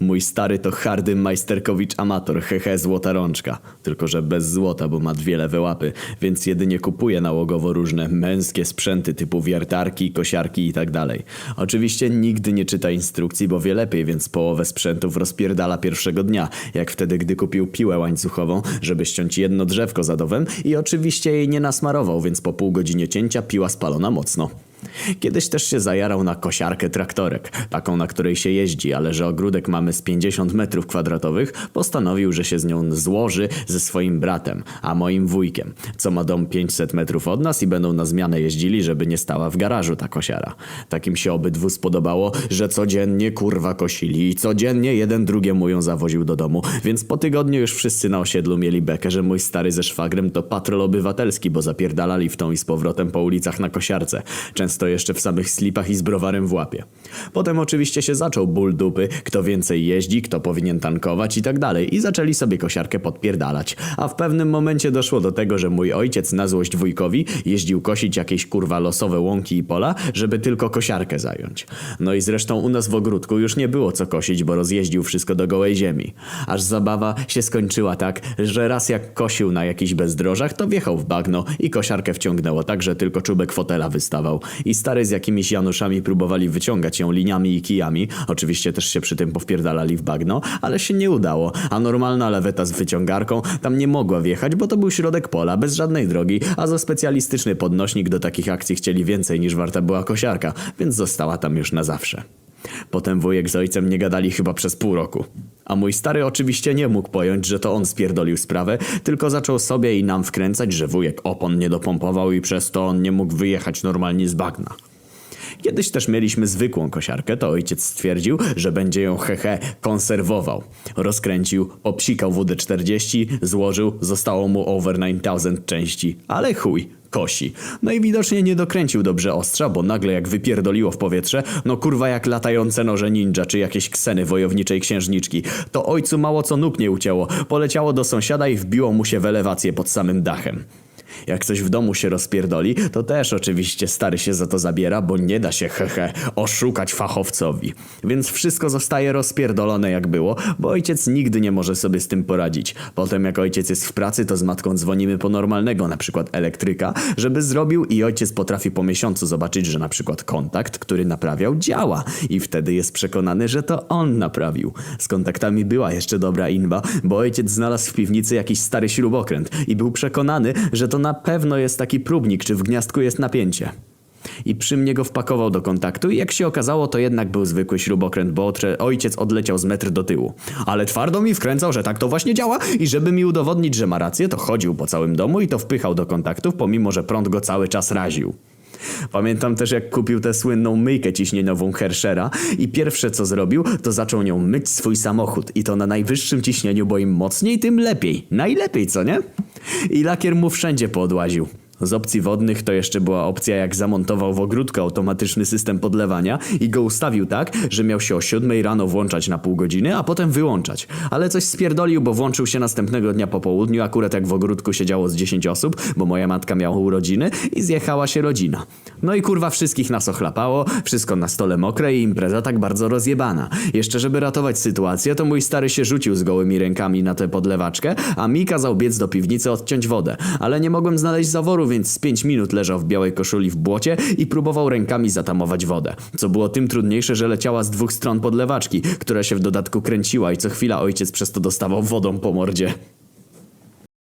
Mój stary to hardy majsterkowicz amator, hehe złota rączka. Tylko, że bez złota, bo ma dwie lewe łapy, więc jedynie kupuje nałogowo różne męskie sprzęty typu wiertarki, kosiarki i tak. Oczywiście nigdy nie czyta instrukcji, bo wie lepiej, więc połowę sprzętów rozpierdala pierwszego dnia, jak wtedy, gdy kupił piłę łańcuchową, żeby ściąć jedno drzewko zadowem i oczywiście jej nie nasmarował, więc po pół godzinie cięcia piła spalona mocno. Kiedyś też się zajarał na kosiarkę traktorek, taką na której się jeździ, ale że ogródek mamy z 50 metrów kwadratowych, postanowił, że się z nią złoży ze swoim bratem, a moim wujkiem, co ma dom 500 metrów od nas i będą na zmianę jeździli, żeby nie stała w garażu ta kosiara. Takim się obydwu spodobało, że codziennie kurwa kosili i codziennie jeden drugiemu ją zawoził do domu, więc po tygodniu już wszyscy na osiedlu mieli bekę, że mój stary ze szwagrem to patrol obywatelski, bo zapierdalali w tą i z powrotem po ulicach na kosiarce. Często jeszcze w samych slipach i z browarem w łapie. Potem oczywiście się zaczął ból dupy, kto więcej jeździ, kto powinien tankować i tak dalej i zaczęli sobie kosiarkę podpierdalać. A w pewnym momencie doszło do tego, że mój ojciec na złość wujkowi jeździł kosić jakieś kurwa losowe łąki i pola, żeby tylko kosiarkę zająć. No i zresztą u nas w ogródku już nie było co kosić, bo rozjeździł wszystko do gołej ziemi. Aż zabawa się skończyła tak, że raz jak kosił na jakichś bezdrożach, to wjechał w bagno i kosiarkę wciągnęło tak, że tylko czubek fotela wystawał. I stary z jakimiś Januszami próbowali wyciągać ją liniami i kijami. Oczywiście też się przy tym powpierdalali w bagno, ale się nie udało. A normalna leweta z wyciągarką tam nie mogła wjechać, bo to był środek pola, bez żadnej drogi, a za specjalistyczny podnośnik do takich akcji chcieli więcej niż warta była kosiarka, więc została tam już na zawsze. Potem wujek z ojcem nie gadali chyba przez pół roku. A mój stary oczywiście nie mógł pojąć, że to on spierdolił sprawę, tylko zaczął sobie i nam wkręcać, że wujek opon nie dopompował i przez to on nie mógł wyjechać normalnie z bagna. Kiedyś też mieliśmy zwykłą kosiarkę, to ojciec stwierdził, że będzie ją hehe konserwował. Rozkręcił, obsikał WD-40, złożył, zostało mu over 9000 części. Ale chuj, kosi. No i widocznie nie dokręcił dobrze ostrza, bo nagle jak wypierdoliło w powietrze, no kurwa jak latające noże ninja czy jakieś kseny wojowniczej księżniczki, to ojcu mało co nóg nie ucięło, poleciało do sąsiada i wbiło mu się w elewację pod samym dachem. Jak coś w domu się rozpierdoli, to też oczywiście stary się za to zabiera, bo nie da się hehe oszukać fachowcowi. Więc wszystko zostaje rozpierdolone jak było, bo ojciec nigdy nie może sobie z tym poradzić. Potem jak ojciec jest w pracy, to z matką dzwonimy po normalnego, na przykład elektryka, żeby zrobił i ojciec potrafi po miesiącu zobaczyć, że na przykład kontakt, który naprawiał, działa. I wtedy jest przekonany, że to on naprawił. Z kontaktami była jeszcze dobra inba, bo ojciec znalazł w piwnicy jakiś stary śrubokręt i był przekonany, że to na pewno jest taki próbnik, czy w gniazdku jest napięcie. I przy mnie go wpakował do kontaktu i jak się okazało, to jednak był zwykły śrubokręt, bo ojciec odleciał z metr do tyłu. Ale twardo mi wkręcał, że tak to właśnie działa i żeby mi udowodnić, że ma rację, to chodził po całym domu i to wpychał do kontaktów, pomimo że prąd go cały czas raził. Pamiętam też jak kupił tę słynną myjkę ciśnieniową Herschera i pierwsze co zrobił, to zaczął nią myć swój samochód i to na najwyższym ciśnieniu, bo im mocniej, tym lepiej. Najlepiej, co nie? I lakier mu wszędzie podłaził. Z opcji wodnych to jeszcze była opcja jak zamontował w ogródku automatyczny system podlewania i go ustawił tak, że miał się o 7 rano włączać na pół godziny, a potem wyłączać. Ale coś spierdolił, bo włączył się następnego dnia po południu, akurat jak w ogródku siedziało z 10 osób, bo moja matka miała urodziny i zjechała się rodzina. No i kurwa wszystkich nas ochlapało, wszystko na stole mokre i impreza tak bardzo rozjebana. Jeszcze żeby ratować sytuację, to mój stary się rzucił z gołymi rękami na tę podlewaczkę, a mi kazał biec do piwnicy odciąć wodę. Ale nie mogłem znaleźć zaworu, więc z 5 minut leżał w białej koszuli w błocie i próbował rękami zatamować wodę. Co było tym trudniejsze, że leciała z dwóch stron podlewaczki, która się w dodatku kręciła i co chwila ojciec przez to dostawał wodą po mordzie.